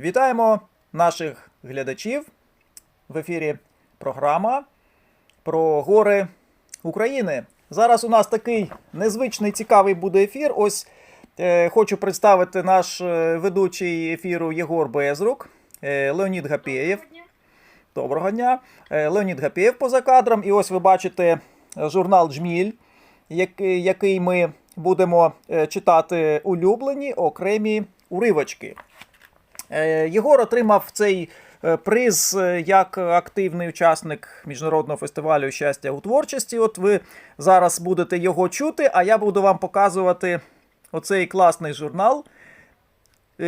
Вітаємо наших глядачів в ефірі програма про гори України. Зараз у нас такий незвичний цікавий буде ефір. Ось е, хочу представити наш е, ведучий ефіру Єгор Безрук, е, Леонід Гапєєв. Доброго дня. Е, Леонід Гапєєв поза кадром. І ось ви бачите е, журнал Джміль, який, ми будемо читати улюблені окремі уривочки. Е, Єгор отримав цей е, приз е, як активний учасник міжнародного фестивалю щастя у творчості. От ви зараз будете його чути, а я буду вам показувати оцей класний журнал.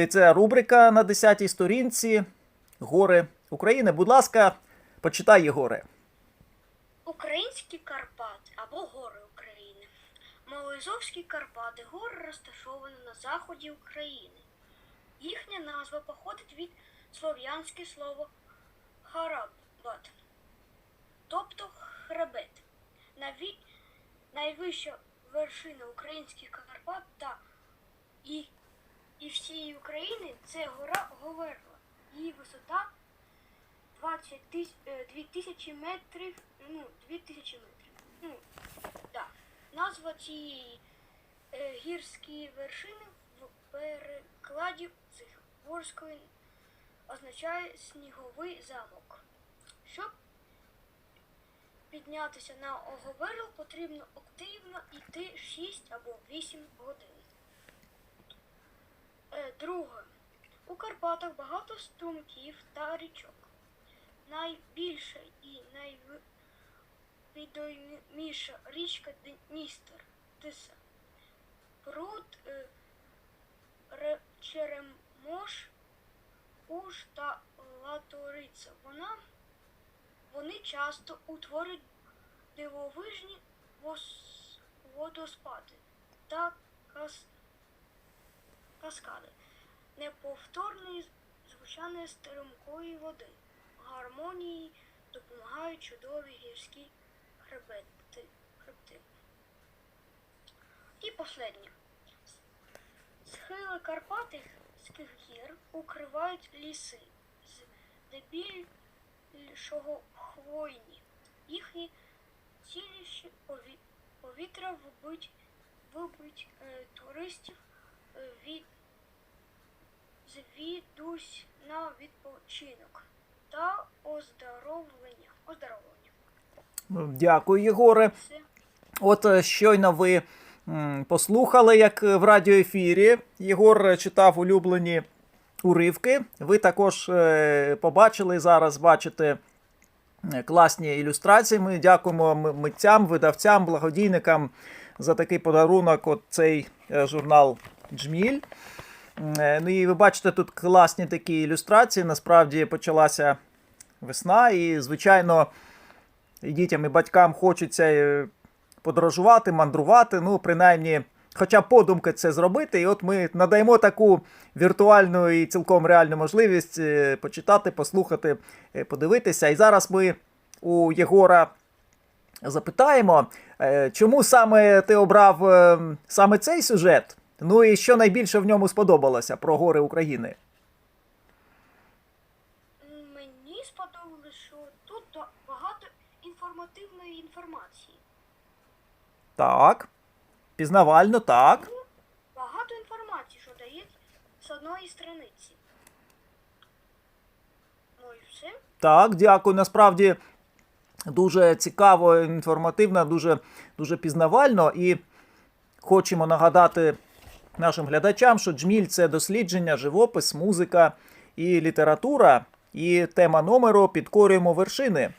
Це рубрика на 10-й сторінці Гори України. Будь ласка, почитай, Єгоре. Українські Карпати або гори України. Малоїзовські Карпати гори розташовані на заході України. Їхня назва походить від слов'янське слово харабат, тобто хребет. Наві... Найвища вершина українських Карпат та і, і всієї України це гора Говерла. Її висота 20 тис... е, 2000 метрів, ну, 2000 метрів. Ну, да. Назва цієї е, гірської вершини в перекладі цихворської означає сніговий замок. Щоб піднятися на Оговерло, потрібно активно йти 6 або 8 годин. Е, друге. У Карпатах багато струмків та річок. Найбільша і найвідоміша річка Дністер Тиса. Пруд е, Черемош, Уж та Латориця. Вона, вони часто утворюють дивовижні водоспади та кас, каскади. Неповторне звучання стрімкої води. Гармонії допомагають чудові гірські хребети. хребти. І останнє. Схили Карпатських гір укривають ліси, здебільшого хвойні. Їхні ціліші повітря вбить, вибить е, туристів е, від звідусь на відпочинок та оздоровлення. Оздоровлення. Дякую, Єгоре. Все. От е, щойно ви послухали, як е, в радіоефірі Єгор е, читав улюблені уривки. Ви також е, побачили зараз, бачите класні ілюстрації. Ми дякуємо митцям, видавцям, благодійникам за такий подарунок. От цей журнал Джміль. Ну і ви бачите тут класні такі ілюстрації. Насправді почалася весна, і, звичайно, дітям і батькам хочеться подорожувати, мандрувати, ну, принаймні, хоча б подумки це зробити. І от ми надаємо таку віртуальну і цілком реальну можливість е, почитати, послухати, е, подивитися. І зараз ми у Єгора запитаємо, е, чому саме ти обрав саме цей сюжет? Ну і що найбільше в ньому сподобалося про гори України? Мені сподобалося, що тут багато інформативної інформації. Так. Пізнавально, так. Багато інформації, що дає з одної страниці. Ну і все. Так, дякую. Насправді дуже цікаво, інформативно, дуже, дуже пізнавально. І хочемо нагадати нашим глядачам, що джміль це дослідження, живопис, музика і література. І тема номеру підкорюємо вершини.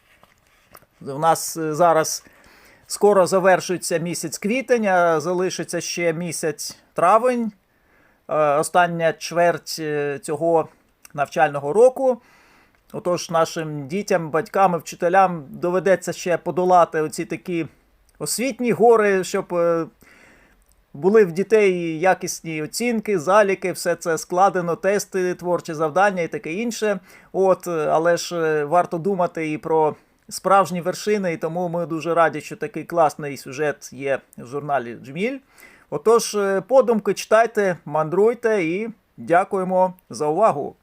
У нас е, зараз скоро завершується місяць квітень, залишиться ще місяць травень, е, остання чверть е, цього навчального року. Отож, нашим дітям, батькам і вчителям доведеться ще подолати оці такі освітні гори, щоб е, були в дітей якісні оцінки, заліки, все це складено, тести, творчі завдання і таке інше. От, але ж варто думати і про справжні вершини, і тому ми дуже раді, що такий класний сюжет є в журналі Джміль. Отож, е, подумки читайте, мандруйте і дякуємо за увагу.